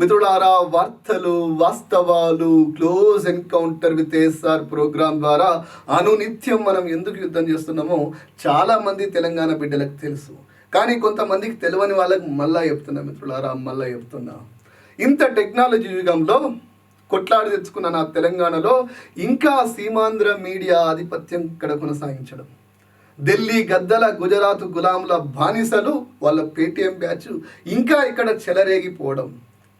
మిత్రులారా వార్తలు వాస్తవాలు close encounter with SR program ద్వారా అనునిత్యం మనం ఎందుకు యుద్ధం చేస్తున్నామో చాలామంది తెలంగాణ బిడ్డలకు తెలుసు. కానీ కొంతమందికి తెలియని వాళ్ళకి మళ్ళా చెప్తున్నా మిత్రులారా మళ్ళా చెప్తున్నా. ఇంత టెక్నాలజీ యుగంలో కొట్లాడి తెచ్చుకున్న నా తెలంగాణలో ఇంకా సీమాంధ్ర మీడియా ఆధిపత్యం ఇక్కడ కొనసాగించడం. ఢిల్లీ గద్దల గుజరాత్ గులాముల బానిసలు వాళ్ళ పేటీఎం బ్యాచ్ ఇంకా ఇక్కడ చెలరేగిపోవడం.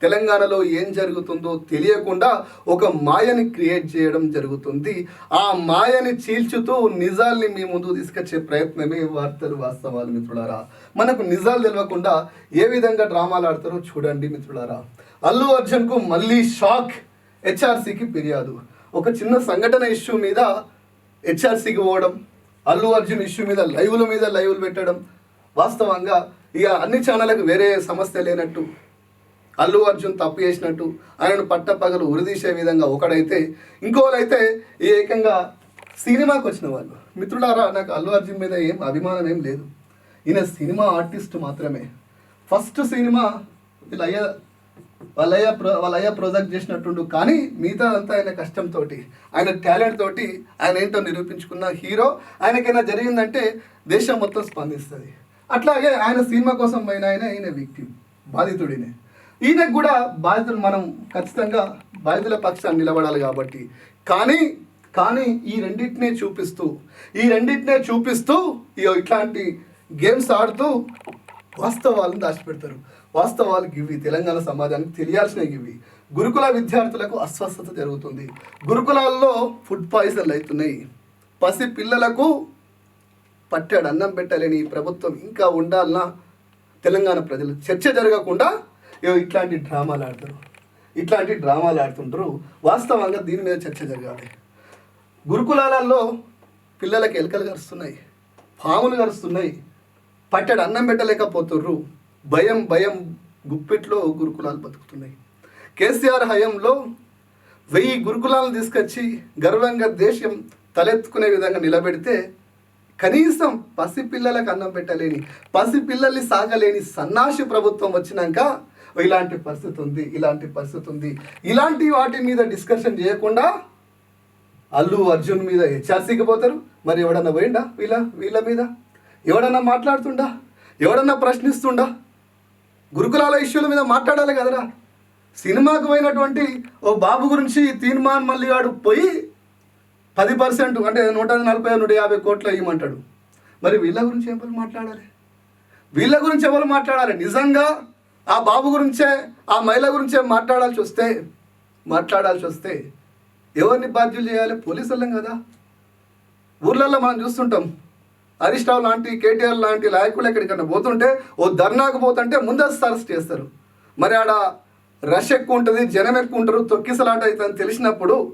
తెలంగాణలో ఏం జరుగుతుందో తెలియకుండా ఒక మాయని క్రియేట్ చేయడం జరుగుతుంది. ఆ మాయని చీల్చుతూ నిజాల్ని మీ ముందు తీసుకొచ్చే ప్రయత్నమే వార్తలు వాస్తవాలు మిత్రులారా. మనకు నిజాలు తెలియకుండా ఏ విధంగా డ్రామాలు ఆడతారో చూడండి మిత్రులారా. అల్లు అర్జున్కు మళ్ళీ షాక్ హెచ్ఆర్సీకి ఫిర్యాదు. ఒక చిన్న సంఘటన ఇష్యూ మీద హెచ్ఆర్సీకి పోవడం అల్లు అర్జున్ ఇష్యూ మీద లైవ్ల మీద లైవ్లు పెట్టడం వాస్తవంగా ఇక అన్ని ఛానళ్ళకు వేరే సమస్య లేనట్టు అల్లు అర్జున్ తప్పు చేసినట్టు ఆయనను పట్టపగలు ఉరిదీసే విధంగా ఒకడైతే ఇంకోలైతే ఏకంగా సినిమాకి వచ్చిన వాళ్ళు. మిత్రులారా నాకు అల్లు అర్జున్ మీద ఏం అభిమానం ఏం లేదు. ఈయన సినిమా ఆర్టిస్ట్ మాత్రమే. ఫస్ట్ సినిమా వీళ్ళయ్య వాళ్ళయ్య ప్రో వాళ్ళయ్య ప్రొజెక్ట్ చేసినట్టుండు. కానీ మిగతా అంతా ఆయన కష్టంతో ఆయన టాలెంట్ తోటి ఆయన ఏంటో నిరూపించుకున్న హీరో ఆయనకైనా జరిగిందంటే దేశం మొత్తం స్పందిస్తుంది. అట్లాగే ఆయన సినిమా కోసం పోయిన ఆయన ఈయన వ్యక్తి బాధితుడినే. ఈయనకు కూడా బాధితులు మనం ఖచ్చితంగా బాధితుల పక్షాన్ని నిలబడాలి కాబట్టి. కానీ కానీ ఈ రెండింటినే చూపిస్తూ ఈ రెండింటినే చూపిస్తూ ఇట్లాంటి గేమ్స్ ఆడుతూ వాస్తవాలను దాచిపెడతారు. వాస్తవాలు ఇవి తెలంగాణ సమాజానికి తెలియాల్సినవి ఇవి గురుకుల విద్యార్థులకు అస్వస్థత జరుగుతుంది. గురుకులాల్లో ఫుడ్ పాయిజన్లు అవుతున్నాయి. పసి పిల్లలకు పట్టాడు అన్నం పెట్టలేని ప్రభుత్వం ఇంకా ఉండాలన్నా తెలంగాణ ప్రజలు చర్చ జరగకుండా ఇట్లాంటి డ్రామాలు ఆడతారు. ఇట్లాంటి డ్రామాలు ఆడుతుంటారు. వాస్తవంగా దీని మీద చర్చ జరగాలి. గురుకులాలలో పిల్లలకి ఎలుకలు కరుస్తున్నాయి. పాములు కరుస్తున్నాయి. పట్టెడు అన్నం పెట్టలేకపోతుర్రు. భయం భయం గుప్పెట్లో గురుకులాలు బతుకుతున్నాయి. కేసీఆర్ హయాంలో వెయ్యి గురుకులాలను తీసుకొచ్చి గర్వంగా దేశం తలెత్తుకునే విధంగా నిలబెడితే కనీసం పసిపిల్లలకు అన్నం పెట్టలేని పసిపిల్లల్ని సాగలేని సన్నాసి ప్రభుత్వం వచ్చినాక ఇలాంటి పరిస్థితి ఉంది ఇలాంటి పరిస్థితి ఉంది. ఇలాంటి వాటి మీద డిస్కషన్ చేయకుండా అల్లు అర్జున్ మీద హెచ్ఆర్సీకి పోతారు. మరి ఎవడన్నా పోయిండా వీళ్ళ వీళ్ళ మీద? ఎవడన్నా మాట్లాడుతుండా? ఎవడన్నా ప్రశ్నిస్తుండా? గురుకులాల ఇష్యూల మీద మాట్లాడాలి కదరా. సినిమాకు పోయినటువంటి ఓ బాబు గురించి తీర్మాన్ మల్లిగాడు పోయి పది పర్సెంట్ అంటే నూట నలభై నూట యాభై కోట్లు ఇవ్వమంటాడు. మరి వీళ్ళ గురించి ఎవరు మాట్లాడాలి? వీళ్ళ గురించి ఎవరు మాట్లాడాలి? నిజంగా ఆ బాబు గురించే ఆ మహిళ గురించే మాట్లాడాల్సి వస్తే మాట్లాడాల్సి వస్తే ఎవరిని బాధ్యులు చేయాలి? పోలీసులం కదా. ఊర్లలో మనం చూస్తుంటాం. హరీష్ రావు లాంటి కేటీఆర్ లాంటి నాయకులు ఎక్కడికన్నా పోతుంటే ఓ ధర్నాకు పోతుంటే ముందస్తు అరెస్ట్ చేస్తారు. మరి ఆడ రష్ ఎక్కువ ఉంటుంది జనం ఎక్కువ ఉంటారు తొక్కిసలాట అవుతుందని తెలిసినప్పుడు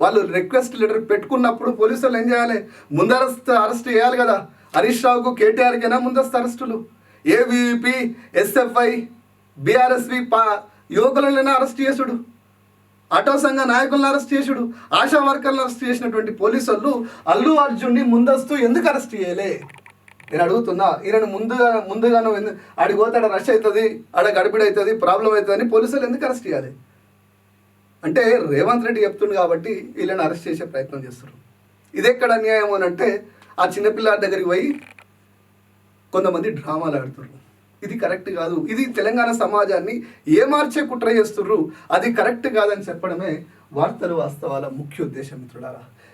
వాళ్ళు రిక్వెస్ట్ లెటర్ పెట్టుకున్నప్పుడు పోలీసులు ఏం చేయాలి? ముందరస్తు అరెస్ట్ చేయాలి కదా. హరీష్ రావుకు కేటీఆర్కైనా ముందస్తు అరెస్టులు. ఏవీపీ ఎస్ఎఫ్ఐ బీఆర్ఎస్వి పా యువకులను అరెస్ట్ చేసుడు. ఆటో సంఘ నాయకులను అరెస్ట్ చేసుడు. ఆశా వర్కర్లను అరెస్ట్ చేసినటువంటి పోలీసులు అల్లు అర్జున్ని ముందస్తు ఎందుకు అరెస్ట్ చేయలే? నేను అడుగుతున్నా ఈయన ముందుగా ముందుగాను ఎందు- ఆడికి పోతే ఆడ రష్ అవుతుంది ఆడ గడిపిడి అవుతుంది ప్రాబ్లం అవుతుంది అని పోలీసులు ఎందుకు అరెస్ట్ చేయాలి? అంటే రేవంత్ రెడ్డి చెప్తుండు కాబట్టి వీళ్ళని అరెస్ట్ చేసే ప్రయత్నం చేస్తారు ఇది ఎక్కడ అన్యాయం అని అంటే ఆ చిన్నపిల్ల దగ్గరికి పోయి కొంతమంది డ్రామాలు ఆడుతున్నారు ఇది కరెక్ట్ కాదు. ఇది తెలంగాణ సమాజాన్ని ఏమార్చే కుట్ర చేస్తుర్రు అది కరెక్ట్ కాదని చెప్పడమే వార్తలు వాస్తవాల ముఖ్య ఉద్దేశం మిత్రులారా.